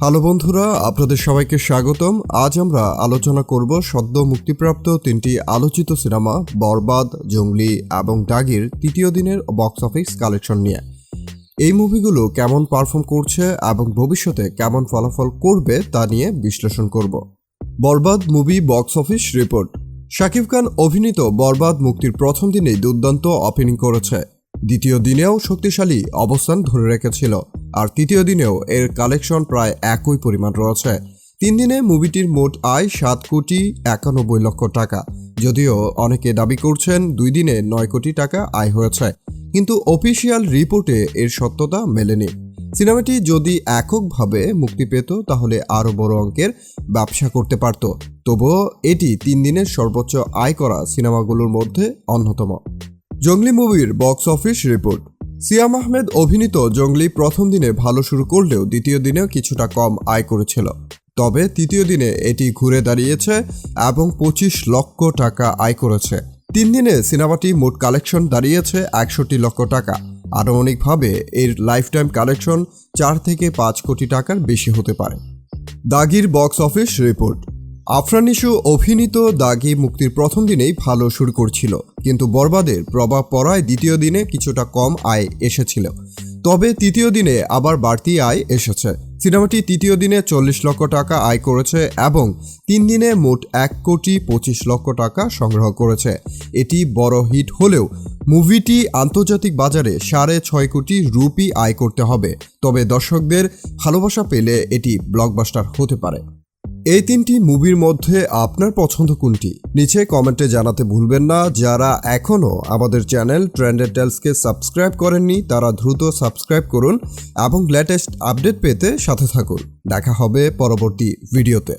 Hello বন্ধুরা, আপনাদের সবাইকে স্বাগতম। আজ আমরা আলোচনা করব সদ্য মুক্তিপ্রাপ্ত তিনটি আলোচিত সিনেমা, বরবাদ, জঙ্গলি এবং ডাগির তৃতীয় দিনের বক্স অফিস কালেকশন নিয়ে। এই মুভিগুলো কেমন পারফর্ম করছে এবং ভবিষ্যতে কেমন ফলাফল করবে তা নিয়ে বিশ্লেষণ করব। Barbaad movie box office report Shakib Khan অভিনীত বরবাদ মুক্তির প্রথম দিনেই দুর্দান্ত ওপেনিং করেছে। দ্বিতীয় দিনেও শক্তিশালী অবস্থান ধরে রেখেছিল। আর তৃতীয় দিনেও এর কালেকশন প্রায় একই পরিমাণ রয়েছে। তিন দিনে মুভিটির মোট আয় সাত কোটি একানব্বই লক্ষ টাকা। যদিও অনেকে দাবি করছেন দুই দিনে নয় কোটি টাকা আয় হয়েছে। কিন্তু অফিসিয়াল রিপোর্টে এর সত্যতা মেলেনি। সিনেমাটি যদি এককভাবে মুক্তি পেত, তাহলে আরও বড় অঙ্কের ব্যবসা করতে পারত। তবুও এটি তিন দিনের সর্বোচ্চ আয় করা সিনেমাগুলোর মধ্যে অন্যতম। জঙ্গলি মুভির box office report. Siam Ahmed অভিনীত জঙ্গলি প্রথম দিনে ভালো শুরু করলেও দ্বিতীয় দিনেও কিছুটা কম আয় করেছিল। তবে তৃতীয় দিনে এটি ঘুরে দাঁড়িয়েছে এবং পঁচিশ লক্ষ টাকা আয় করেছে। তিন দিনে সিনেমাটি মোট কালেকশন দাঁড়িয়েছে একষট্টি লক্ষ টাকা। আনুমানিকভাবে এর লাইফ টাইম কালেকশন চার থেকে পাঁচ কোটি টাকার বেশি হতে পারে। দাগির বক্স অফিস রিপোর্ট। আফরানিশু অভিনীত দাগি মুক্তির প্রথম দিনেই ভালো শুরু করছিল। কিন্তু বরবাদের প্রভাব পড়ায় দ্বিতীয় দিনে কিছুটা কম আয় এসেছিল। তবে তৃতীয় দিনে আবার বাড়তি আয় এসেছে। সিনেমাটি তৃতীয় দিনে চল্লিশ লক্ষ টাকা আয় করেছে এবং তিন দিনে মোট এক কোটি পঁচিশ লক্ষ টাকা সংগ্রহ করেছে। এটি বড় হিট হলেও মুভিটি আন্তর্জাতিক বাজারে সাড়ে ছয় কোটি রুপি আয় করতে হবে। তবে দর্শকদের ভালোবাসা পেলে এটি ব্লকবাস্টার হতে পারে। এই তিনটি মুভির মধ্যে আপনার পছন্দ কোনটি? নিচে কমেন্টে জানাতে ভুলবেন না। যারা এখনও আমাদের চ্যানেল ট্রেন্ডেড টেলসকে সাবস্ক্রাইব করেননি, তারা দ্রুত সাবস্ক্রাইব করুন এবং লেটেস্ট আপডেট পেতে সাথে থাকুন। দেখা হবে পরবর্তী ভিডিওতে।